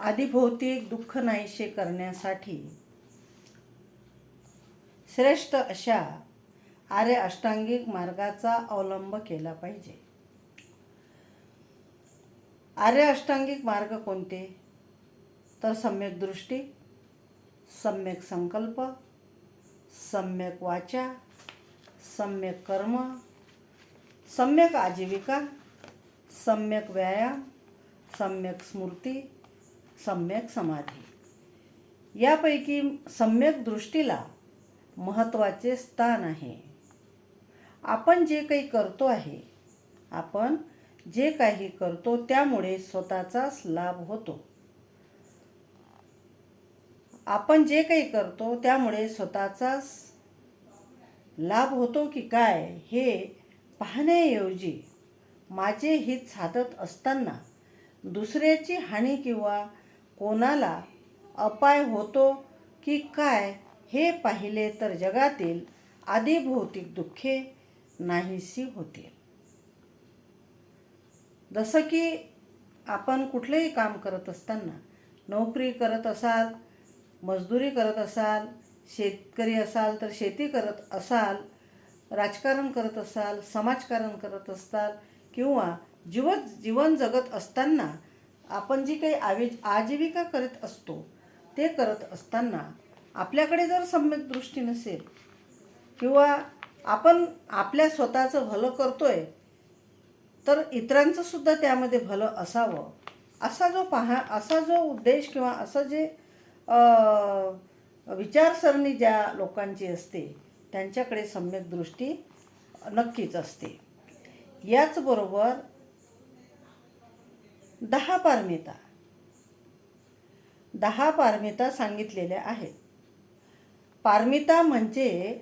आदिभौतिक दुःख नाहीसे करण्यासाठी. श्रेष्ठ अशा आर्य अष्टांगिक मार्गाचा अवलंब केला पाहिजे. आर्य अष्टांगिक मार्ग कोणते? तर सम्यक दृष्टी सम्यक संकल्प सम्यक वाचा सम्यक कर्म सम्यक आजीविका सम्यक व्यायाम सम्यक स्मृती सम्यक समाधी. यापैकी सम्यक दृष्टीला महत्त्वाचे स्थान आहे. आपण जे काही करतो आहे आपण जे काही करतो त्यामुळे स्वतःचाच लाभ होतो. आपण जे काही करतो त्यामुळे स्वतःचाच लाभ होतो की काय हे पाहण्याऐवजी माझे हित साधत असताना दुसऱ्याची हानी किंवा कोणाला अपाय होतो की काय हे पाहिले तर जगातील आदिभौतिक दुःखे नाहीशी होतील. जसं की आपण कुठलंही काम करत असताना नोकरी करत असाल मजदुरी करत असाल शेतकरी असाल तर शेती करत असाल राजकारण करत असाल समाजकारण करत असाल किंवा जीव जीवन जगत असताना आपण जी काही आवी आजीविका करत असतो ते करत असताना आपल्याकडे जर सम्यक दृष्टी नसेल किंवा आपण आपल्या स्वतःचं भलं करतोय तर इतरांचं सुद्धा त्यामध्ये भलं असावं. असा जो पहा असा जो उद्देश किंवा असं जे विचारसरणी ज्या लोकांची असते त्यांच्याकडे सम्यक दृष्टी नक्कीच असते. याचबरोबर दहा पारमिता. दहा पारमिता सांगितलेल्या आहेत. पारमिता म्हणजे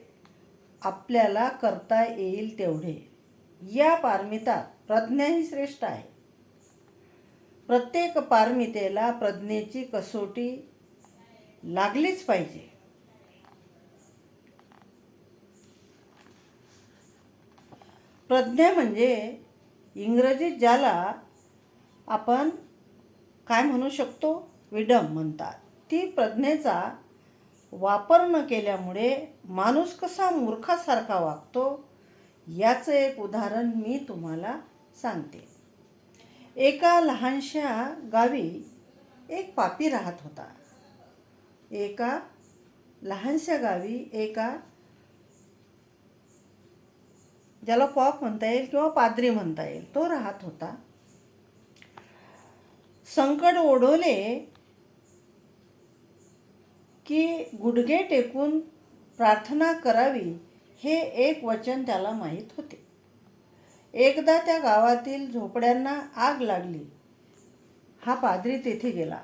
आपल्याला करता येईल तेवढे. या पारमितात प्रज्ञा ही श्रेष्ठ आहे. प्रत्येक पारमितेला प्रज्ञेची कसोटी लागलीच पाहिजे. प्रज्ञा म्हणजे इंग्रजीत ज्याला आपण काय म्हणू शकतो? विडम म्हणतात. ती प्रज्ञेचा वापर न केल्यामुळे माणूस कसा मूर्खासारखा वागतो? याचं एक उदाहरण मी तुम्हाला सांगते. एका लहानशा गावी एक पापी राहत होता. एका लहानशा गावी एका ज्याला पॉप म्हणता येईल किंवा पाद्री म्हणता येईल तो राहत होता. संकट ओढवले की गुडघे टेकून प्रार्थना करावी हे एक वचन त्याला माहीत होते. एकदा त्या गावातील झोपड्यांना आग लागली. हा पादरी तेथे गेला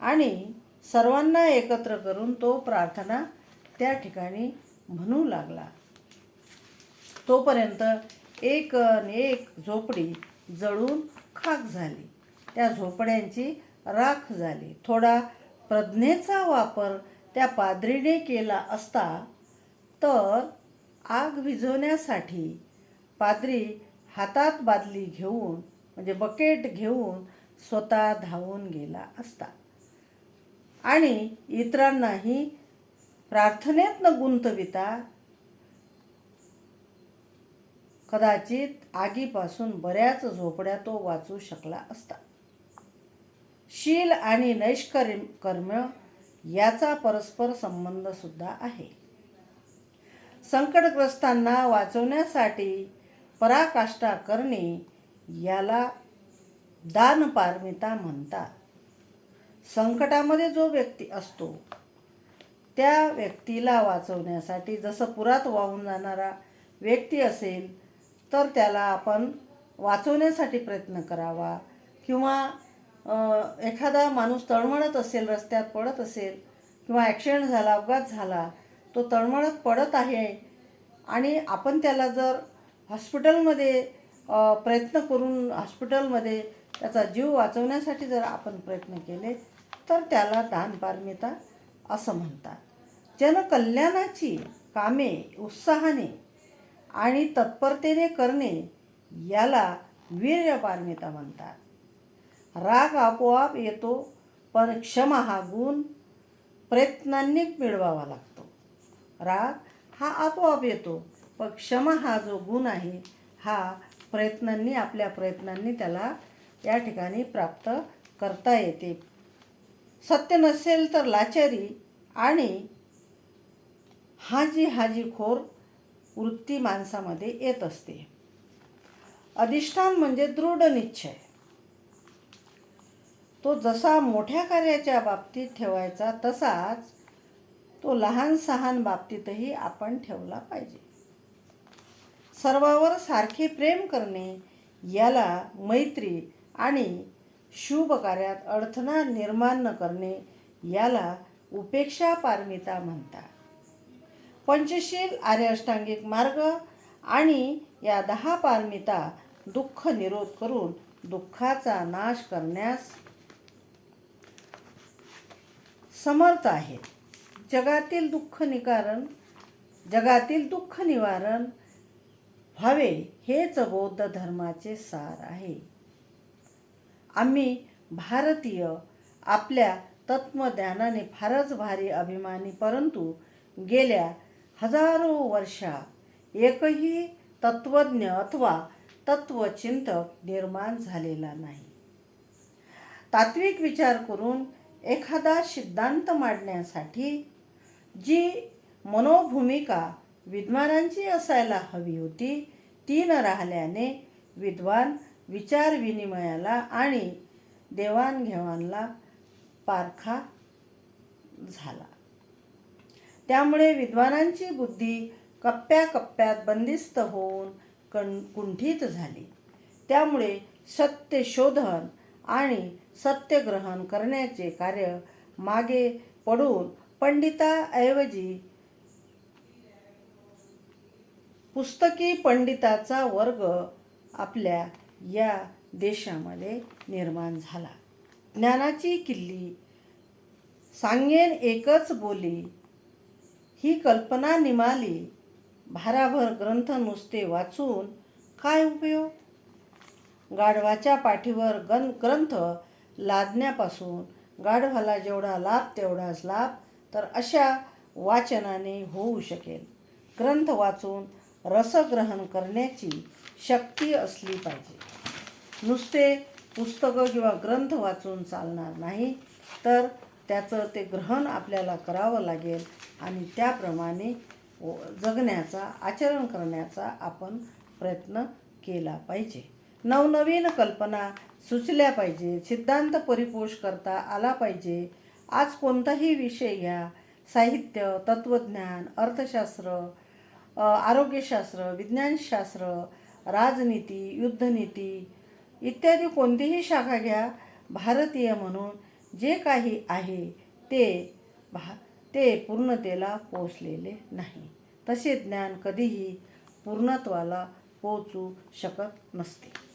आणि सर्वांना एकत्र करून तो प्रार्थना त्या ठिकाणी म्हणू लागला. तोपर्यंत एक अन एक झोपडी जळून खाक झाली. त्या झोपड्यांची राख झाली. थोडा प्रज्ञेचा वापर त्या पादरीने केला असता तर आग विझवण्यासाठी पादरी हातात बादली घेऊन म्हणजे बकेट घेऊन स्वतः धावून गेला असता. आणि इतरांनाही प्रार्थनेत न गुंतविता कदाचित आगीपासून बऱ्याच झोपड्या तो वाचू शकला असता. शील आणि नैष्कर्म कर्म याचा परस्पर संबंधसुद्धा आहे. संकटग्रस्तांना वाचवण्यासाठी पराकाष्ठा करणे याला दानपारमिता म्हणतात. संकटामध्ये जो व्यक्ती असतो त्या व्यक्तीला वाचवण्यासाठी जसं पुरात वाहून जाणारा व्यक्ती असेल तर त्याला आपण वाचवण्यासाठी प्रयत्न करावा किंवा एखादा माणूस तळमळत असेल रस्त्यात पडत असेल किंवा ॲक्सिडेंट झाला अपघात झाला तो तळमळत पडत आहे आणि आपण त्याला जर हॉस्पिटलमध्ये प्रयत्न करून हॉस्पिटलमध्ये त्याचा जीव वाचवण्यासाठी जर आपण प्रयत्न केले तर त्याला दानपारमिता असं म्हणतात. जनकल्याणाची कामे उत्साहाने आणि तत्परतेने करणे याला वीर्यपारमिता म्हणतात. राग आपोआप येतो पण क्षमा हा गुण प्रयत्नांनी मिळवावा लागतो. राग हा आपोआप येतो पण क्षमा हा जो गुण आहे हा प्रयत्नांनी आपल्या प्रयत्नांनी त्याला या ठिकाणी प्राप्त करता येते. सत्य नसेल तर लाचारी आणि हाजी हाजीखोर वृत्ती माणसामध्ये येत असते. अधिष्ठान म्हणजे दृढ निश्चय. तो जसा मोठ्या कार्याच्या बाबतीत ठेवायचा तसाच तो लहान सहान बाबतीतही आपण ठेवला पाहिजे. सर्वावर सारखे प्रेम करणे याला मैत्री आणि शुभ कार्यात अडथळा निर्माण न करणे याला उपेक्षा पारमिता म्हणतात. पंचशील आर्य अष्टांगिक मार्ग आणि या दहा पारमिता दुःख निरोध करून दुःखाचा नाश करण्यास समर्थ आहेत जगातील दुःख निवारण जगातील दुःख निवारण व्हावे हेच बौद्ध धर्माचे सार आहे. आम्ही भारतीय आपल्या तत्वज्ञानाने फारच भारी अभिमानी परंतु गेल्या हजारो वर्षा एकही तत्वज्ञ अथवा तत्वचिंतक निर्माण झालेला नाही. तात्विक विचार करून एखादा सिद्धांत मांडण्यासाठी जी मनोभूमिका विद्वानांची असायला हवी होती ती न राहिल्याने विद्वान विचारविनिमयाला आणि देवाणघेवाणला पारखा झाला. त्यामुळे विद्वानांची बुद्धी कप्प्या कप्प्यात बंदिस्त होऊन कण कुंठित झाली. त्यामुळे सत्य शोधन आणि सत्यग्रहण करण्याचे कार्य मागे पडून पंडिताऐवजी पुस्तकी पंडिताचा वर्ग आपल्या या देशामध्ये निर्माण झाला. ज्ञानाची किल्ली सांगेन एकच बोली ही कल्पना निमाली. भाराभर ग्रंथ नुसते वाचून काय उपयोग? गाढवाच्या पाठीवर गन ग्रंथ लादण्यापासून गाढवाला जेवढा लाभ तेवढाच लाभ तर अशा वाचनाने होऊ शकेल. ग्रंथ वाचून रसग्रहण करण्याची शक्ती असली पाहिजे. नुसते पुस्तकं किंवा ग्रंथ वाचून चालणार नाही तर त्याचं ते ग्रहण आपल्याला करावं लागेल आणि त्याप्रमाणे व- जगण्याचा आचरण करण्याचा आपण प्रयत्न केला पाहिजे. नवनवीन कल्पना सुचल्या पाहिजे सिद्धांत परिपोष करता आला पाहिजे. आज कोणताही विषय घ्या साहित्य तत्त्वज्ञान अर्थशास्त्र आरोग्यशास्त्र विज्ञानशास्त्र राजनीती युद्धनीती इत्यादी कोणतीही शाखा घ्या. भारतीय म्हणून जे काही आहे ते भा ते पूर्णतेला पोचलेले नाही. तसे ज्ञान कधीही पूर्णत्वाला पोचू शकत नसते.